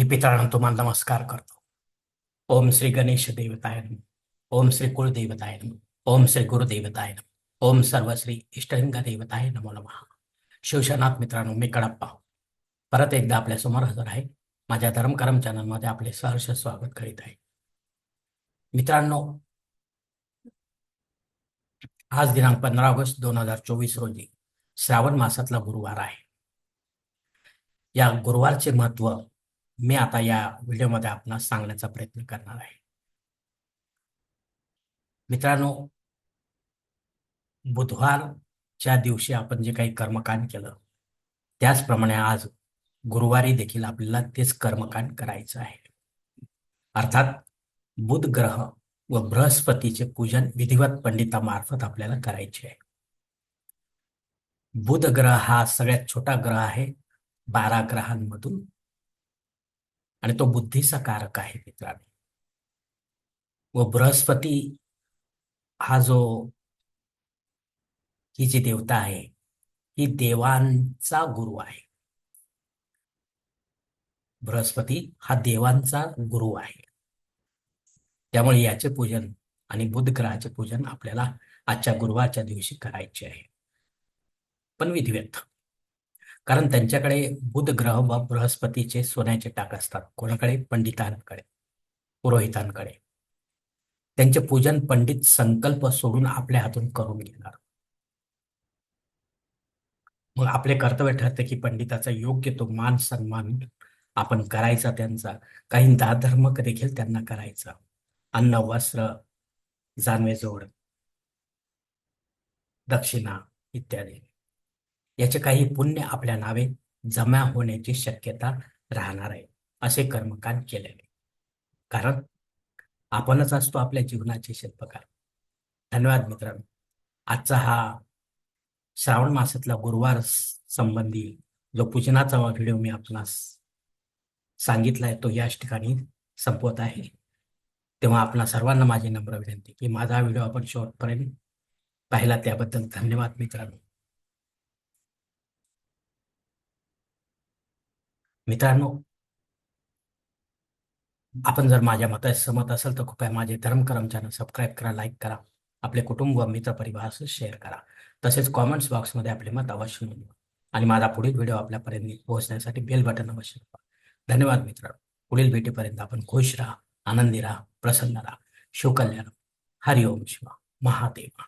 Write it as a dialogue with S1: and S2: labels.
S1: मी पितळांना तुम्हाला नमस्कार करतो. ओम श्री गणेश देवताय ओम श्री कुलदेवताय ओम श्री गुरुदेवताय ओम सर्व श्री इष्टलिंग देवताय नमो नमः. शिवशनाथ मित्रांनो मी कडप्पा. परत एकदा आपल्यासमोर हजर आहे. माझ्या धर्मकरम चॅनलमध्ये आपले सहर्ष स्वागत करीत आहे. मित्रांनो आज दिनांक पंधरा ऑगस्ट दोन हजार चोवीस रोजी श्रावण मासातला गुरुवार आहे. या गुरुवारचे महत्त्व मी आता या व्हिडिओमध्ये आपणास सांगण्याचा प्रयत्न करणार आहे. मित्रांनो बुधवारच्या दिवशी आपण जे काही कर्मकांड केलं त्याचप्रमाणे आज गुरुवारी देखील आपल्याला तेच कर्मकांड करायचं आहे. अर्थात बुध ग्रह व बृहस्पतीचे पूजन विधिवत पंडितामार्फत आपल्याला करायचे आहे. बुध ग्रह हा सगळ्यात छोटा ग्रह आहे बारा ग्रहांमधून आणि तो बुद्धीचा कारक आहे मित्रांनो. व बृहस्पती हा जो ही जी देवता आहे ही देवांचा गुरु आहे. बृहस्पती हा देवांचा गुरु आहे. त्यामुळे याचे पूजन आणि बुध ग्रहाचे पूजन आपल्याला आजच्या गुरुवारच्या दिवशी करायचे आहे. पण विधिवत कारण त्यांच्याकडे बुध ग्रह व बृहस्पतीचे सोन्याचे टाक असतात. कोणाकडे? पंडितांकडे पुरोहितांकडे. त्यांचे पूजन पंडित संकल्प सोडून आपल्या हातून करून घेणार. मग आपले कर्तव्य ठरते की पंडिताचा योग्य तो मान सन्मान आपण करायचा त्यांचा. काही दाधर्म देखील त्यांना करायचा. अन्न वस्त्र जानवे जोड दक्षिणा इत्यादी. याचे काही पुण्य आपल्या नावे जमा होण्याची शक्यता राहणार आहे. असे कर्मकांड केलेले कारण आपणच असतो आपल्या जीवनाचे शिल्पकार. धन्यवाद मित्रांनो. आजचा हा श्रावण मासातला गुरुवार संबंधी जो पूजनाचा व्हिडिओ मी आपणास सांगितलाय तो याच ठिकाणी संपवत आहे. तेव्हा आपणा सर्वांना माझी नम्र विनंती की माझा व्हिडिओ आपण शेवटपर्यंत पाहिला त्याबद्दल धन्यवाद मित्रांनो. मित्रांनो आपण जर माझ्या मता सहमत असेल तर कृपया माझे धर्मकरम चॅनल सबस्क्राईब करा लाईक करा आपले कुटुंब व मित्र परिवारासह शेअर करा. तसेच कॉमेंट्स बॉक्समध्ये आपले मत अवश्य नोंदवा. आणि माझा पुढील व्हिडिओ आपल्यापर्यंत पोहोचण्यासाठी बेल बटन अवश्य दाबा. धन्यवाद मित्रांनो. पुढील भेटीपर्यंत आपण खुश राहा आनंदी राहा प्रसन्न राहा. शिवकल्याण हरिओम शिवा. महादेवा.